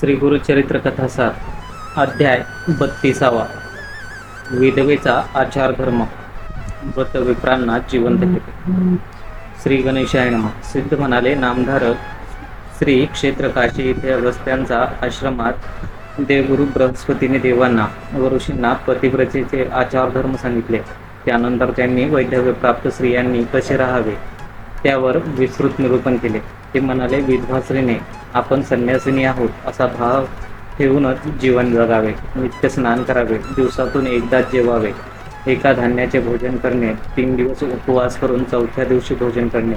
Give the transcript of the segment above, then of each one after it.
श्री गुरुचरित्र कथासार अध्याय बत्तीसावा. विधवेचा आचारधर्म. व्रतविप्रांना व्रत विप्रांना जिवंत केले. श्री गणेशाय नमः. सिद्ध म्हणाले नामधारक श्री क्षेत्र काशी येथे अगस्त्यांचा आश्रमात देवगुरु बृहस्पतीने देवांना व ऋषींना पतिव्रतेचे आचारधर्म सांगितले. त्यानंतर त्यांनी वैधव्य प्राप्त स्त्रियांनी कसे राहावे? त्यावर विस्तृत निरूपण केले. ते म्हणाले विधवाश्रीने आपण संन्यासिनी आहोत असा भाव ठेवूनच जीवन जगावे नित्य स्नान करावे दिवसातून एकदाच जेवावे एका धान्याचे भोजन करणे तीन दिवस उपवास करून चौथ्या दिवशी भोजन करणे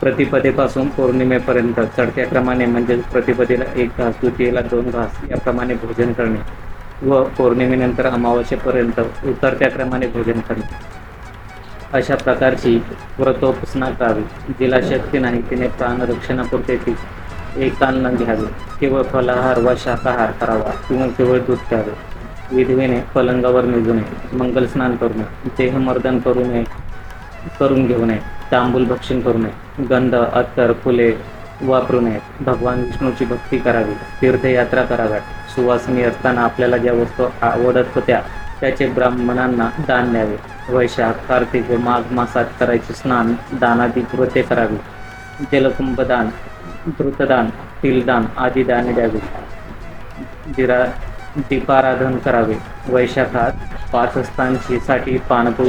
प्रतिपदेपासून पौर्णिमेपर्यंत चढत्या क्रमाने म्हणजेच प्रतिपदेला एक घास द्वितीयेला दोन घास याप्रमाणे भोजन करणे व पौर्णिमेनंतर अमावस्येपर्यंत उतरत्या क्रमाने भोजन करणे. अशा प्रकारची व्रतोपासना करावी जिला शक्ती नाही तिने प्राणरक्षणापुरते ती एकान्न घ्यावे. केवळ फलाहार व शाकाहार करावा किंवा केवळ दूध प्यावे. विधवेने पलंगावर निजू नये मंगल स्नान करू नये देहमर्दन करू नये करून घेऊ नये तांबूल भक्षण करू नये गंध अत्तर फुले वापरू नयेत भगवान विष्णूची भक्ती करावी तीर्थयात्रा कराव्यात. सुवासिनी असताना आपल्याला ज्या वस्तू आवडत होत्या त्याचे ब्राह्मणांना दान द्यावे. वैशाख कार्तिक व माघ मासात करायचे स्नान दानादी व्रते करावी. जलकुंभदान द्रुतदान तिलदान आदी दाने द्यावी. दिरा दीपाराधन करावे. वैशाखात पाच पाणपोळी साठी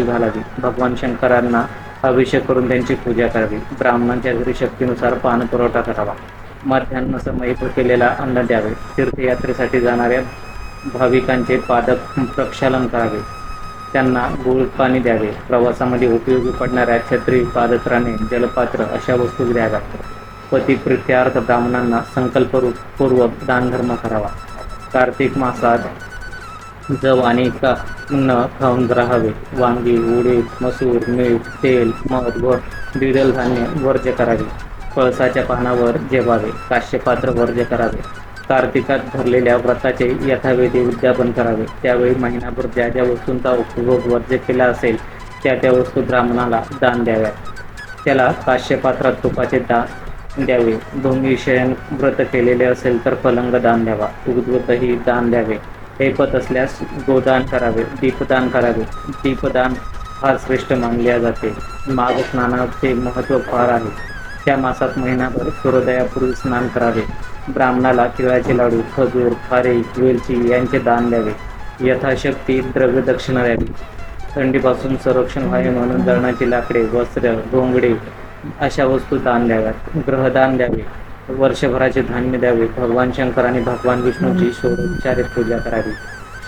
घालावी. भगवान शंकरांना अभिषेक करून त्यांची पूजा करावी. ब्राह्मणांच्या घरी शक्तीनुसार पानपुरवठा करावा. मध्यान्ह समय केलेला अन्न द्यावे. तीर्थयात्रेसाठी जाणाऱ्या भाविकांचे पादक प्रक्षालन करावे. त्यांना गोड पाणी द्यावे. प्रवासामध्ये उपयोगी पडणाऱ्या छत्री पादत्राणे जलपात्र अशा वस्तू द्याव्यात. पतिप्रित्यार्थ ब्राह्मणांना संकल्पपूर्वक दानधर्म करावा. कार्तिक मासात जव आणि का न खाऊन राहावे. वांगी उडीद मसूर मीठ तेल मध व द्विदल धान्य वर्ज्य करावे. पळसाच्या पानावर जेवावे. काश्यपात्र वर्ज्य करावे. कार्तिकात धरलेल्या व्रताचे यथाविधी उद्यापन करावे. त्यावेळी महिनाभर ज्या ज्या वस्तूंचा उपभोग वर्ज्य केला असेल त्या त्या वस्तू ब्राह्मणाला दान द्याव्या त्याला काश्यपात्रात तुपाचे दान द्यावे. दोन्ही शयन व्रत केलेले असेल तर पलंग दान द्यावा. उद्वतही दान द्यावे. ऐपत असल्यास गोदान करावे दीपदान करावे. दीपदान फार श्रेष्ठ मानले जाते. माघ स्नानाचे महत्त्व फार आहे. त्या मासात महिनाभर सूर्योदयापूर्वी स्नान करावे. ब्राह्मणाला तिळाचे लाडू खजूर खारे वेलची यांचे दान द्यावे. यथाशक्ती द्रव्य दक्षिणा द्यावी. थंडीपासून संरक्षण व्हावे म्हणून दळणाची लाकडे वस्त्र घोंगडे अशा वस्तू दान द्याव्यात. ग्रहदान द्यावे. वर्षभराचे धान्य द्यावे. भगवान शंकर आणि भगवान विष्णूची षोडोपचारित पूजा करावी.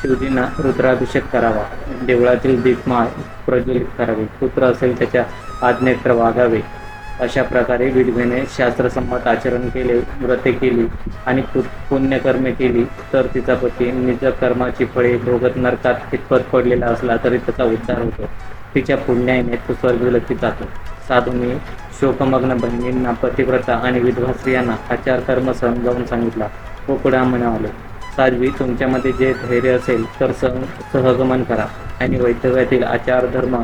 शिवजींना रुद्राभिषेक करावा. देवळातील दीपमाळ प्रज्वलित करावे. पुत्र असेल त्याच्या आज्ञेत्र वागावे. अशा प्रकारे विधवेने शास्त्रसंमत आचरण केले व्रते केली आणि पुण्यकर्मे केली तर तिचा पती निज कर्माची फळे भोगत नरकात कितपत पडलेला असला तरी त्याचा उद्धार होतो. तिच्या पुण्याने तो स्वर्गलक्षी जातो. साधूंनी शोकमग्न बहिणींना पतिव्रता आणि विधवा स्त्रियांना आचार कर्म समजावून सांगितला. व पुढे म्हणाले साध्वी तुमच्यामध्ये जे धैर्य असेल तर सह सहगमन करा आणि वैधव्यातील आचार धर्म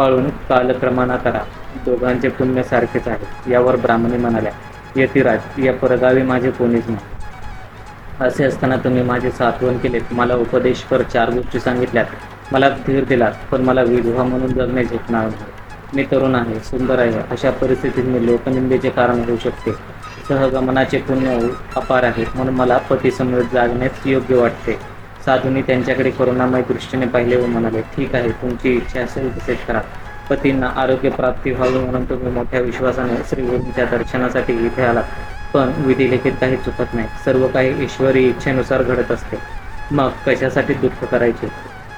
पाळून कालक्रमाना करा दोघांचे पुण्य सारखेच आहे यावर ब्राह्मणी म्हणाल्या. यतिराज या परगावी माझे कोणीच नाही. असे असताना तुम्ही माझे सात्वन केले मला उपदेशपर चार गोष्टी सांगितल्यात. मला धीर दिलात पण मला विधवा म्हणून जगणे झेपणार नाही. मी तरुण आहे सुंदर आहे. अशा परिस्थितीत मी लोकनिंदेचे कारण होऊ शकते. सहगमनाचे पुण्य अपार आहे म्हणून मला पतीसमवेत जागण्यास योग्य वाटते. साधूंनी त्यांच्याकडे करुणामय दृष्टीने पाहिले व म्हणाले ठीक आहे तुमची इच्छा असेल तसेच करा. पतींना आरोग्य प्राप्ती व्हावी म्हणून तुम्ही मोठ्या विश्वासाने श्रीगुरूंच्या दर्शनासाठी इथे आलात. पण विधिलिखित काही चुकत नाही. सर्व काही ईश्वरी इच्छेनुसार घडत असते. मग कशासाठी दुःख करायचे?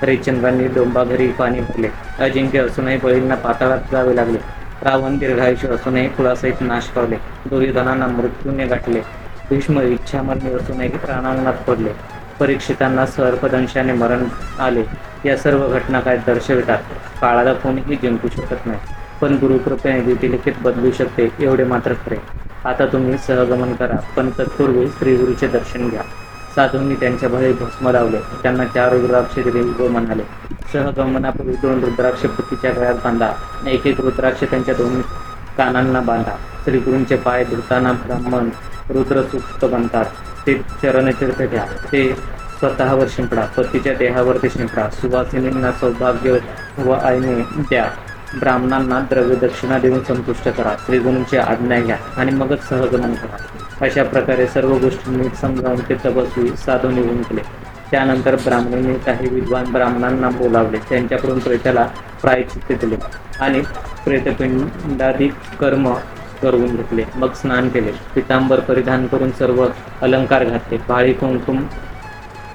हरिश्चंद्रांनी डोंबाघरी पाणी भरले. अजिंक्य असूनही बळींना पाताळात जावे लागले. रावण दीर्घायुष्य असूनही कुळासहित नाश पावले. दुर्योधनांना मृत्यूने गाठले. भीष्म इच्छामरणी असूनही प्राणांगणात पडले परीक्षितांना सर्पदंशाने मरण आले या सर्व घटना काय दर्शवितात? काळाला कोणीही जिंकू शकत नाही. पण गुरुकृपेने विधिलिखित बदलू शकते एवढे मात्र खरे. आता तुम्ही सहगमन करा पण तत्पूर्वी श्रीगुरूचे दर्शन घ्या. साधूंनी त्यांच्या भळे भस्म लावले त्यांना चार रुद्राक्ष दिले व म्हणाले सहगमनापूर्वी दोन रुद्राक्ष पृथ्वीच्या गळ्यात बांधा एक एक रुद्राक्ष त्यांच्या दोन कानांना बांधा. श्रीगुरूंचे पाय धुताना ब्राह्मण रुद्रसुप्त बनतात. ते चरणचरित्र घ्या ते स्वतःवर शिंपडा पतीच्या देहावरती शिंपडा. सुवासिनींना सौभाग्य व आईने द्या. ब्राह्मणांना द्रव्य दक्षिणा देऊन संतुष्ट करा. त्रिगुणूंची आज्ञा घ्या आणि मगच सहगमन करा. अशा प्रकारे सर्व गोष्टींनी समजावून ते तपस्वी साधू निघून गेले त्यानंतर ब्राह्मणींनी काही विद्वान ब्राह्मणांना बोलावले. त्यांच्याकडून प्रेताला प्रायचित्त दिले आणि प्रेतपिंडादी कर्म करून घेतले. मग स्नान केले. पितांबर परिधान करून सर्व अलंकार घातले. भाळी कुंकुम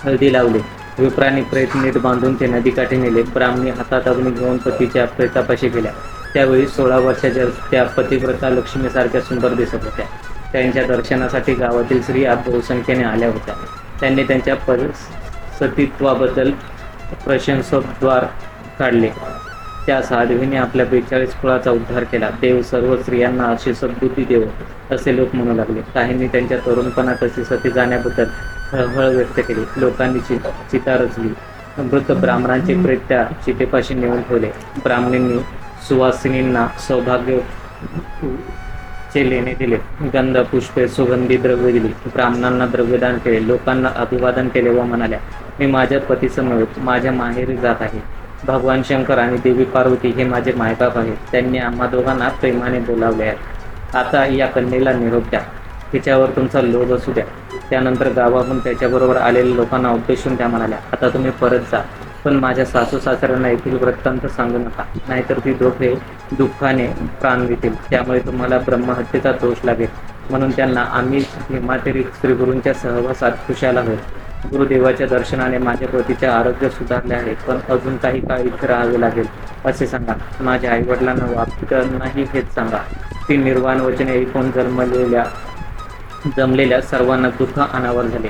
हळदी लावली. विप्राने प्रेत नीट बांधून ते नदीकाठी नेले. ब्राह्मणी हातात अग्नी घेऊन पतीच्या प्रेतापाशी गेल्या. त्यावेळी सोळा वर्षाच्या त्या पतिव्रता लक्ष्मीसारख्या सुंदर दिसत होत्या. त्यांच्या दर्शनासाठी गावातील स्त्रिया बहुसंख्येने आल्या होत्या. त्यांनी त्यांच्या सतीत्वाबद्दल प्रशंसोद्वार काढले. त्या साध्वीने आपल्या बेचाळीस कुळाचा उद्धार केला. देव सर्व स्त्रियांना अशी सद्बुद्धी देव असे लोक म्हणू लागले. काहींनी त्यांच्या तरुणपणात अशी सती जाण्याबद्दल हळहळ व्यक्त केली. लोकांनी चि चिता रचली. मृत ब्राह्मणांचे प्रेत त्या चितेपाशी नेऊन ठेवले. ब्राह्मणींनी सुवासिनींना सौभाग्य चे लेणे दिले. गंध पुष्पे सुगंधी द्रव्य दिली. ब्राह्मणांना द्रव्यदान केले. लोकांना अभिवादन केले व म्हणाल्या मी माझ्या पतीसमवेत माझ्या माहेरी जात आहे. भगवान शंकर आणि देवी पार्वती हे माझे मायबाप आहेत. त्यांनी आम्हा दोघांना प्रेमाने बोलावले आहे. आता या कन्येला निरोप द्या. तिच्यावर तुमचा लोभ असू द्या. त्यानंतर गावाहून त्याच्याबरोबर आलेल्या लोकांना उद्देशून त्या म्हणाल्या आता तुम्ही परत जा. पण माझ्या सासू सासऱ्यांना येथील वृत्तांत सांगू नका. नाहीतर ती दोघे दुःखाने प्राण देतील. त्यामुळे तुम्हाला ब्रह्महत्येचा दोष लागेल. म्हणून त्यांना आम्ही हिमातेरी श्रीगुरूंच्या सहवासात खुशाला होईल गुरुदेवाच्या दर्शनाने माझ्या पतीचे आरोग्य सुधारले आहे. पण अजून काही काळ इथे राहावे लागेल असे सांगा. माझ्या आईवडिलांना व हेच सांगा. ती निर्वाण वचने ऐकून जन्मलेल्या जमलेल्या सर्वांना दुःख अनावर झाले.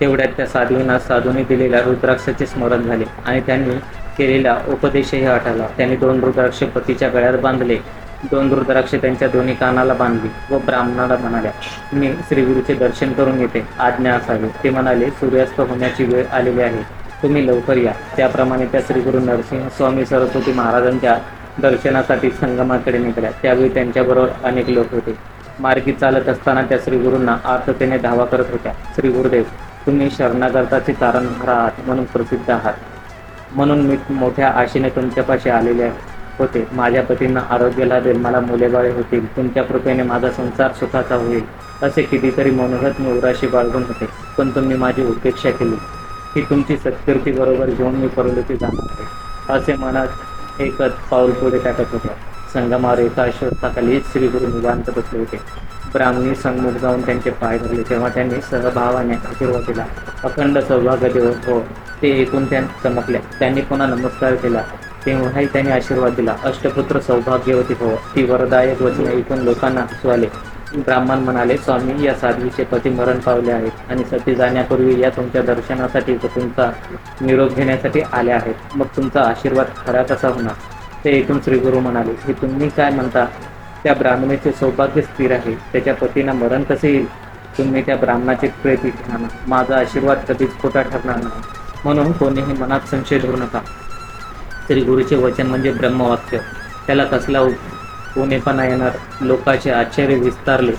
तेवढ्यात त्या साधूंना साधूने दिलेल्या रुद्राक्षाचे स्मरण झाले आणि त्यांनी केलेला उपदेशही आठवला. त्यांनी दोन रुद्राक्ष पतीच्या गळ्यात बांधले. दोन रुद्राक्ष त्यांच्या दोन्ही कानाला बांधली व ब्राह्मणाला म्हणाल्या मी श्रीगुरूचे दर्शन करून येते. आज्ञा असावी. ते म्हणाले सूर्यास्त होण्याची वेळ आलेली आहे. तुम्ही लवकर या. त्याप्रमाणे त्या श्रीगुरु नरसिंह स्वामी सरस्वती महाराजांच्या दर्शनासाठी संगमाकडे निघाल्या. त्यावेळी त्यांच्याबरोबर अनेक लोक होते. मार्गी चालत असताना त्या श्रीगुरूंना आर्ततेने धावा करत होत्या. श्री गुरुदेव तुम्ही शरणागताचे तारणहार आहात म्हणून प्रसिद्ध आहात. म्हणून मी मोठ्या आशेने तुमच्यापाशी आलेले आहे. होते. माझ्या पतींना आरोग्य लाभेल मला मुलेबाळे होतील. तुमच्या कृपेने माझा संसार सुखाचा होईल. असे कितीतरी मनोगत मी उराशी बाळगून होते. पण तुम्ही माझी उपेक्षा केली. ही तुमची सत्कृती बरोबर घेऊन मी परलोकी जाणार आहे. असे मनात एकच पाऊल पुढे टाकत होत्या संगमावर एका अश्वत्थाखाली श्री गुरु निवांत बसले होते. ब्राह्मणी संमुख जाऊन त्यांचे पाय धरले. तेव्हा त्यांनी सहभावाने आशीर्वाद दिला. अखंड सौभाग्य देव. हो ते ऐकून त्या चमकल्या त्यांनी पुन्हा नमस्कार केला. तेव्हाही त्याने आशीर्वाद दिला. अष्टपुत्र सौभाग्यवती हो. ती वरदायक वचने ऐकून लोकांना हसू आले. ब्राह्मण म्हणाले स्वामी या साध्वीचे पती मरण पावले आहेत आणि सती जाण्यापूर्वी या तुमच्या दर्शनासाठी व तुमचा निरोप घेण्यासाठी आले आहेत. मग तुमचा आशीर्वाद खरा कसा होणार? ते ऐकून श्रीगुरू म्हणाले की तुम्ही काय म्हणता? त्या ब्राह्मणीचे सौभाग्य स्थिर आहे. त्याच्या पतींना मरण कसे येईल? तुम्ही त्या ब्राह्मणाचे प्रेती राहणार. माझा आशीर्वाद कधीच खोटा ठरणार नाही. म्हणून कोणीही मनात संशय धरू नका. तरी गुरुचे वचन म्हणजे ब्रह्मवाक्य. त्याला कसला कोणेपणा येणार? लोकाचे आश्चर्य विस्तारले.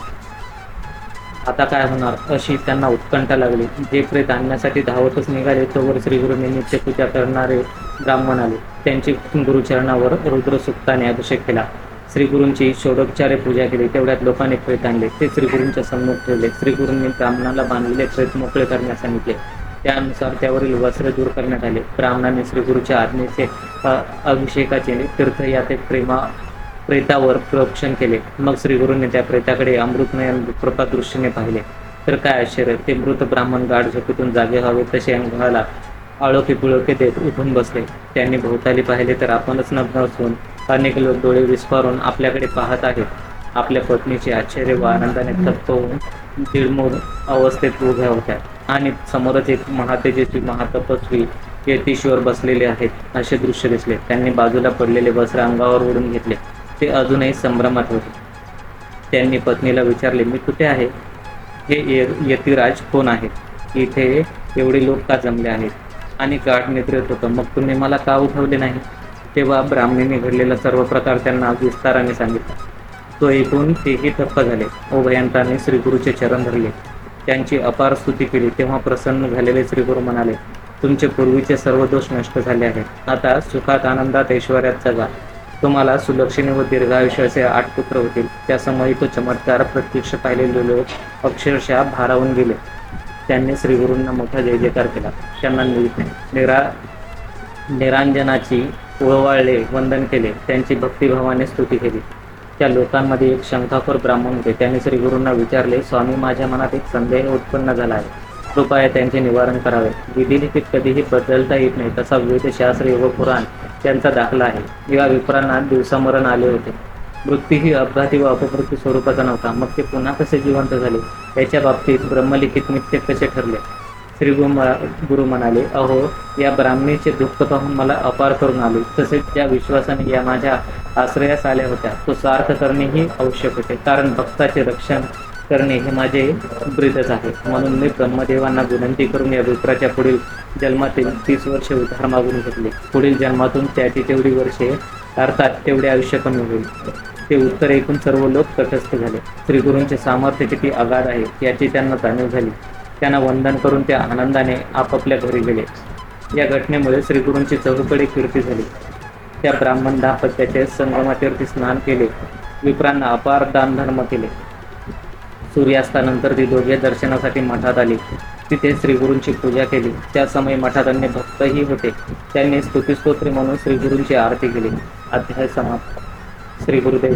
आता काय होणार? अशी त्यांना उत्कंठा लागली. जे प्रेत आणण्यासाठी धावतच निघाले तोवर श्रीगुरूंनी नित्यपूजा करणारे ब्राह्मण आले. त्यांची गुरुचरणावर रुद्रसुक्ताने अभिषेक केला. श्रीगुरूंची षोडोपचारे पूजा केली. तेवढ्यात लोकांनी प्रेत आणले. ते श्रीगुरूंच्या सम्मुख ठेवले. श्रीगुरूंनी ब्राह्मणाला बांधलेले प्रेत मोकळे करण्यास सांगितले. त्यानुसार त्यावरील वस्त्र दूर करण्यात आले. ब्राह्मणाने श्रीगुरूच्या आज्ञेचे अभिषेकाचे तीर्थयात्रेत प्रेमा प्रेतावर प्रोक्षण केले. मग श्रीगुरूंनी त्या प्रेताकडे अमृतनयन कृपा दृष्टीने पाहिले. तर काय आश्चर्य ते मृत ब्राह्मण गाढ झोपेतून जागे व्हावे तसे अंगाला आळोखी पुळोखे देत उठून बसले. त्यांनी भोवताली पाहिले तर आपणच नग्न असून अनेक लोक डोळे विस्फारून आपल्याकडे पाहत आहेत. आपल्या पत्नीचे आश्चर्य व आनंदाने थप्प होऊन दिडमूड अवस्थेत उभ्या होत्या. आणि समोरच एक महातेजस्वी महातपस्वी यतीश्वर बसलेले आहेत असे दृश्य दिसले. त्यांनी बाजूला पडलेले वस्त्र अंगावर ओढून घेतले. ते अजूनही संभ्रमात होते. त्यांनी पत्नीला विचारले मी कुठे आहे? हे यतिराज कोण आहे? इथे एवढे लोक का जमले आहेत? आणि गाठ निद्रेत होतं. मग तुम्ही मला का उठवले नाही? तेव्हा ब्राह्मणीने घडलेला सर्व प्रकार त्यांना विस्ताराने सांगितला. तो ऐकून तेही थप्प झाले. उभयंताने श्रीगुरूचे चरण धरले. त्यांची अपार स्तुती केली. तेव्हा प्रसन्न झालेले श्रीगुरु म्हणाले तुमचे पूर्वीचे सर्व दोष नष्ट झाले आहेत. आता सुखात आनंदात ऐश्वर्यात जगा. तुम्हाला सुलक्षणी व दीर्घायुष्य असे आठ पुत्र होतील. त्यासमयी तो चमत्कार प्रत्यक्ष पाहिलेले लोक अक्षरशः भारावून गेले. त्यांनी श्रीगुरूंना मोठा जय जयकार केला. त्यांना निरा निरांजनाची ओवाळले वंदन केले. त्यांची भक्तिभावाने स्तुती केली. त्या लोकांमध्ये एक शंखाखोर ब्राह्मण होते. त्यांनी श्रीगुरूंना विचारले स्वामी माझ्या मनात एक संदेह उत्पन्न झाला आहे. कृपया त्यांचे निवारण करावे. विधिलिखित कधीही बदलता येत नाही तसा वेदशास्त्र व पुराण त्यांचा दाखला आहे. या विप्रांना दिवसामरण आले होते. मृत्यू ही अपघाती व अपमृत्यू स्वरूपाचा नव्हता. मग ते पुन्हा कसे जिवंत झाले? याच्या बाबतीत ब्रह्मलिखित नित्य कसे ठरले? श्री गुरु गुरु म्हणाले अहो या ब्राह्मणीचे दुःख पाहून मला अपार करून आले. तसेच ज्या विश्वासाने या माझ्या आश्रयास आल्या होत्या तो सार्थ करणेही आवश्यक होते. कारण भक्ताचे रक्षण करणे हे माझे ब्रीदच आहे. म्हणून मी ब्रह्मदेवांना विनंती करून या विप्राच्या पुढील जन्मातील तीस वर्षे उद्धार मागून घेतले. पुढील जन्मातून त्याची तेवढी वर्षे अर्थात तेवढे आयुष्य कमी होईल. ते उत्तर ऐकून सर्व लोक तटस्थ झाले. श्रीगुरूंचे सामर्थ्य किती आघाड आहे याची त्यांना जाणीव झाली. त्यांना वंदन करून त्या आनंदाने आपापल्या घरी गेले. या घटनेमुळे श्रीगुरूंची चहूकडे कीर्ती झाली. त्या ब्राह्मण दापत्याचे संगमातीर्थी स्नान केले. विप्रांना अपार दानधर्म केले. सूर्यास्तानंतर ती दोघे दर्शनासाठी मठात आली. तिथे श्रीगुरूंची पूजा केली. त्या समय मठात अन्य भक्तही होते. त्यांनी स्तुतिस्तोत्री म्हणून श्रीगुरूंची आरती केली. अध्याय समाप्त. श्री गुरुदेव